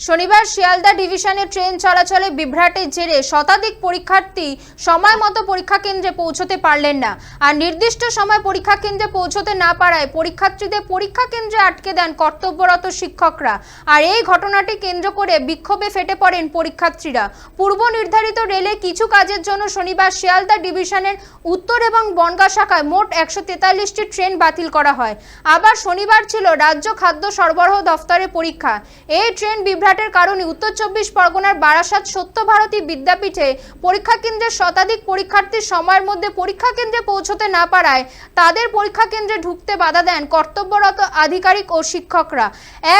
শনিবার শিয়ালদা ডিভিশনে ট্রেন চলাচলে বিভ্রাটের জেরে শতাধিক পরীক্ষার্থী সময় মতো পরীক্ষা কেন্দ্রে পৌঁছতে পারলেন না। আর নির্দিষ্ট সময় পরীক্ষা কেন্দ্রে পৌঁছতে না পারায় পরীক্ষার্থীদের পরীক্ষা কেন্দ্রে আটকে দেন কর্তব্যরত শিক্ষকরা। আর এই ঘটনাটি কেন্দ্র করে বিক্ষোভে ফেটে পড়েন পরীক্ষার্থীরা। পূর্ব নির্ধারিত রেলে কিছু কাজের জন্য শনিবার শিয়ালদা ডিভিশনের উত্তর এবং বনগাঁ শাখায় মোট একশো তেতাল্লিশটি ট্রেন বাতিল করা হয়। আবার শনিবার ছিল রাজ্য খাদ্য সরবরাহ দফতরের পরীক্ষা। এই ট্রেন বিভ্রাটের কারণে উত্তর চব্বিশ পরগনার বারাসাত সত্যভারতী বিদ্যাপীঠে পরীক্ষা কেন্দ্রের শতাধিক পরীক্ষার্থীর সময়ের মধ্যে পরীক্ষা কেন্দ্রে পৌঁছতে না পারায় তাদের পরীক্ষা কেন্দ্রে ঢুকতে বাধা দেন কর্তব্যরত আধিকারিক ও শিক্ষকরা।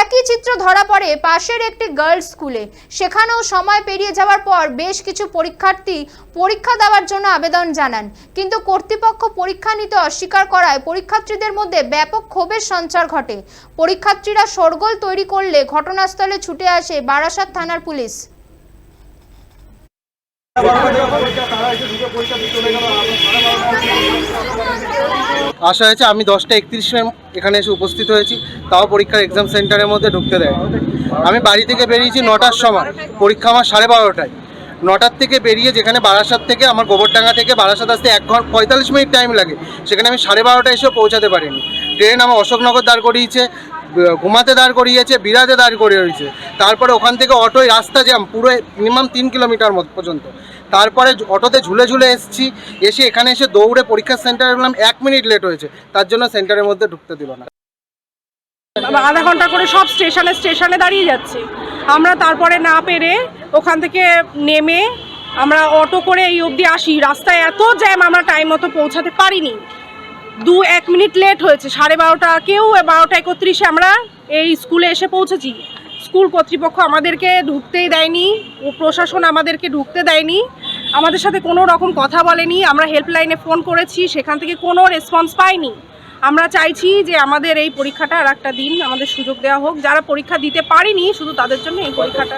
একই চিত্র ধরা পড়ে পাশের একটি গার্লস স্কুলে। সেখানেও সময় পেরিয়ে যাওয়ার পর বেশ কিছু পরীক্ষার্থী পরীক্ষা দেওয়ার জন্য আবেদন জানান। কিন্তু কর্তৃপক্ষ পরীক্ষা নিতে অস্বীকার করায় পরীক্ষার্থীদের মধ্যে ব্যাপক ক্ষোভের সঞ্চার ঘটে। পরীক্ষার্থীরা শোরগোল তৈরি করলে ঘটনাস্থলে ছুটে আসে বারাসাত থানার পুলিশ। আশা হয়েছে আমি দশটা একত্রিশ এখানে এসে উপস্থিত হয়েছি, তাও পরীক্ষার এক্সাম সেন্টারের মধ্যে ঢুকতে দেয়। আমি বাড়ি থেকে বেরিয়েছি নটার সময়, পরীক্ষা আমার সাড়ে বারোটায়। নটার থেকে বেরিয়ে যেখানে বারাসাত থেকে, আমার গোবরডাঙ্গা থেকে বারাসাত আসতে এক ঘণ্টা পঁয়তাল্লিশ মিনিট টাইম লাগে। সেখানে আমি সাড়ে বারোটায় এসেও পৌঁছাতে পারিনি। ট্রেন আমার অশোকনগর দাঁড় করিয়েছে ঘুমাতে দাঁড় করিয়েছে বিরাতে দাঁড় করিয়েছে। তারপরে ওখান থেকে অটোয় রাস্তা জ্যাম, পুরো মিনিমাম তিন কিলোমিটার মতো পর্যন্ত। তারপরে অটোতে ঝুলে ঝুলে এসেছি, এসে এখানে এসে দৌড়ে পরীক্ষার সেন্টারে গেলাম, এক মিনিট লেট হয়েছে। তার জন্য সেন্টারের মধ্যে ঢুকতে দিল না। আধা ঘণ্টা করে সব স্টেশনে স্টেশনে দাঁড়িয়ে যাচ্ছে। আমরা তারপরে না পেরে ওখান থেকে নেমে আমরা অটো করে এই অবধি আসি। রাস্তায় এত জ্যাম, আমরা টাইম মতো পৌঁছাতে পারিনি। দু এক মিনিট লেট হয়েছে, সাড়ে বারোটা, কেউ বারোটা একত্রিশে আমরা এই স্কুলে এসে পৌঁছেছি। স্কুল কর্তৃপক্ষ আমাদেরকে ঢুকতেই দেয়নি, ও প্রশাসন আমাদেরকে ঢুকতে দেয়নি, আমাদের সাথে কোনো রকম কথা বলেনি, আমরা হেল্পলাইনে ফোন করেছি, সেখান থেকে কোনো রেসপন্স পাইনি। আমরা চাইছি যে আমাদের এই পরীক্ষাটা আর একটা দিন আমাদের সুযোগ দেওয়া হোক, যারা পরীক্ষা দিতে পারেনি, শুধু তাদের জন্য এই পরীক্ষাটা।